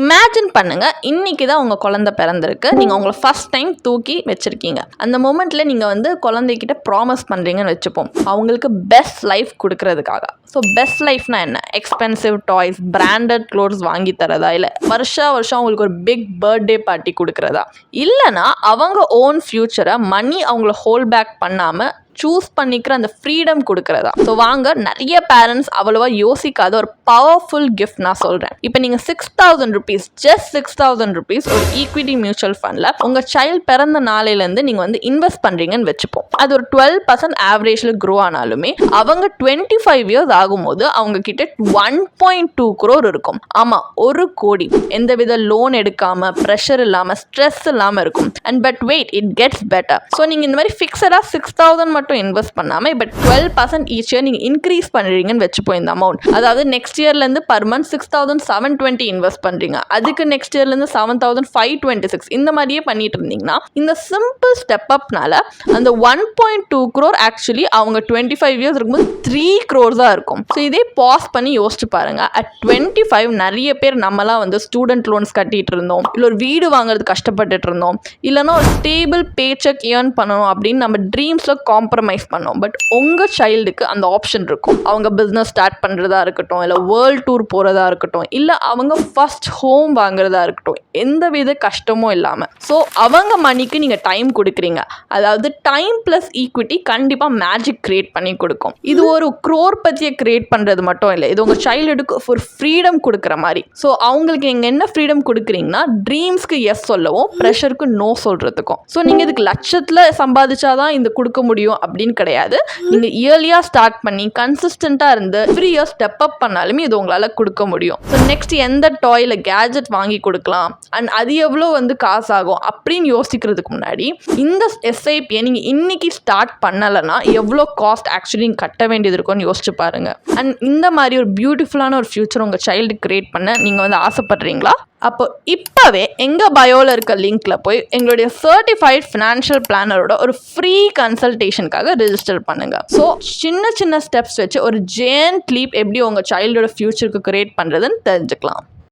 Imagine பண்ணுங்க. இன்னைக்கு தான் உங்கள் குழந்தை பிறந்திருக்கு. நீங்கள் உங்களை ஃபர்ஸ்ட் டைம் தூக்கி வச்சிருக்கீங்க. அந்த மூமெண்ட்டில் நீங்கள் வந்து குழந்தைகிட்ட ப்ராமிஸ் பண்ணுறீங்கன்னு வச்சுப்போம். அவங்களுக்கு பெஸ்ட் லைஃப் கொடுக்கறதுக்காக. ஸோ பெஸ்ட் லைஃப்னா என்ன? எக்ஸ்பென்சிவ் டாய்ஸ் பிராண்டட் க்ளோத்ஸ் வாங்கி தரதா? இல்லை வருஷா வருஷம் அவங்களுக்கு ஒரு பிக் பர்த்டே பார்ட்டி கொடுக்குறதா? இல்லைனா அவங்க ஓன் ஃப்யூச்சரை மணி அவங்கள ஹோல்ட் பேக் பண்ணாமல் சூஸ் பண்ணிக்கிற அந்த ஃப்ரீடம் கொடுக்குறதா? ஸோ வாங்க நிறைய பேரண்ட்ஸ் அவ்வளோவா யோசிக்காத ஒரு பவர்ஃபுல் கிஃப்ட் நான் சொல்கிறேன் இப்போ நீங்கள் six thousand rupees just six thousand rupees ஒரு ஈக்விட்டி மியூச்சுவல் ஃபண்டில் உங்கள் சைல்டு பிறந்த நாளையிலேருந்து நீங்கள் வந்து இன்வெஸ்ட் பண்ணுறீங்கன்னு வச்சுப்போம். அது ஒரு டுவெல் பர்சன்ட் ஆவரேஜில் க்ரோ ஆனாலுமே அவங்க டுவெண்ட்டி ஃபைவ் இயர்ஸ் ஆகும்போது அவங்க கிட்ட ஒன் பாயிண்ட் டூ குரோர் இருக்கும். ஆமாம் ஒரு கோடி. எந்தவித லோன் எடுக்காமல் ப்ரெஷர் இல்லாமல் ஸ்ட்ரெஸ் இல்லாமல் இருக்கும். And but wait it gets better so நீங்கள் இந்த மாதிரி ஃபிக்ஸடாக சிக்ஸ் தௌசண்ட் மட்டும் இன்வெஸ்ட் பண்ணாமல் இப்போ டுவெல் பர்சன்ட் ஈச் இயர் நீங்கள் இன்க்ரீஸ் பண்ணுறீங்கன்னு வச்சுப்போம் இந்த அமௌண்ட் அதாவது next இயர்லேருந்து per month six thousand seven twenty invest பண்ணுறீங்க அதுக்கு next இயர்லேருந்து seven thousand five twenty six இந்த மாதிரியே பண்ணிட்டு இருந்தீங்கன்னா இந்த சிம்பிள் ஸ்டெப் அப்னால அந்த one point two crore actually அவங்க டுவெண்ட்டி ஃபைவ் இயர்ஸ் இருக்கும்போது த்ரீ க்ரோர்ஸாக இருக்கும். ஸோ இதே பாஸ் பண்ணி யோசிச்சு பாருங்க. அட் டுவெண்ட்டி ஃபைவ் நிறைய பேர் நம்மலாம் வந்து ஸ்டூடெண்ட் லோன்ஸ் கட்டிட்டு இருந்தோம். இல்லை ஒரு வீடு வாங்குறது கஷ்டப்பட்டுட்டு இருந்தோம். இல்லைன்னா ஒரு ஸ்டேபிள் பே செக் ஏர்ன் பண்ணணும் அப்படின்னு நம்ம ட்ரீம்ஸில் காம்ப்ரமைஸ் பண்ணோம். பட் உங்கள் சைல்டுக்கு அந்த ஆப்ஷன் இருக்கும். அவங்க பிஸ்னஸ் ஸ்டார்ட் பண்ணுறதா இருக்கட்டும் இல்லை வேர்ல்ட் டூர் போகிறதா இருக்கட்டும் இல்லை அவங்க ஃபர்ஸ்ட் ஹோம் வாங்குறதா இருக்கட்டும் எந்த வித கஷ்டமும் இல்லாமல் ஸோ அவங்க மணிக்கு நீங்கள் டைம் கொடுக்குறீங்க. அதாவது டைம் ப்ளஸ் ஈக்விட்டி கண்டிப்பாக மேஜிக் கிரியேட் பண்ணி கொடுக்கும். இது ஒரு குரோர் பற்றிய கிரியேட் பண்ணுறது மட்டும் இல்லை. இது உங்கள் சைல்டுக்கு ஒரு ஃப்ரீடம் கொடுக்குற மாதிரி. ஸோ அவங்களுக்கு நீங்கள் என்ன ஃப்ரீடம் கொடுக்குறீங்கன்னா ட்ரீம்ஸ்க்கு எஸ் சொல்லவும் ப்ரெஷருக்கு நோ சொல்கிறதுக்கும் ஸோ நீங்கள் இதுக்கு லட்சத்தில் சம்பாதிச்சாதான் இந்த கொடுக்க முடியும் அப்படின்னு கிடையாது. நீங்கள் இயர்லியாக ஸ்டார்ட் பண்ணி கன்சிஸ்டண்ட்டாக இருந்து த்ரீ இயர்ஸ் ஸ்டெப் அப் பண்ணாலுமே இது உங்களால் கொடுக்க முடியும். ஸோ நெக்ஸ்ட் எந்த டாயில் கேஜெட் வாங்கி கொடுக்கலாம் அண்ட் அது எவ்வளோ வந்து காசு ஆகும் அப்படின்னு யோசிக்கிறதுக்கு முன்னாடி இந்த எஸ்ஐபியை நீங்கள் இன்னைக்கு ஸ்டார்ட் பண்ணலைன்னா எவ்வளோ காஸ்ட் ஆக்சுவலி கட்ட வேண்டியது இருக்கும்னு யோசிச்சு பாருங்க. அண்ட் இந்த மாதிரி ஒரு பியூட்டிஃபுல்லான ஒரு ஃபியூச்சர் உங்கள் சைல்டு கிரியேட் பண்ண நீங்கள் வந்து ஆசைப்படுறீங்களா? அப்போ இப்போவே எங்கள் பயோவில் இருக்க லிங்க்கில் போய் எங்களுடைய சர்டிஃபைட் ஃபினான்ஷியல் பிளானரோட ஒரு ஃப்ரீ கன்சல்டேஷனுக்காக ரிஜிஸ்டர் பண்ணுங்கள் ஸோ சின்ன சின்ன ஸ்டெப்ஸ் வச்சு ஒரு ஜேன் லீப் எப்படி உங்கள் சைல்டோட ஃப்யூச்சருக்கு கிரியேட் பண்ணுறதுன்னு தெரிஞ்சுக்கலாம்.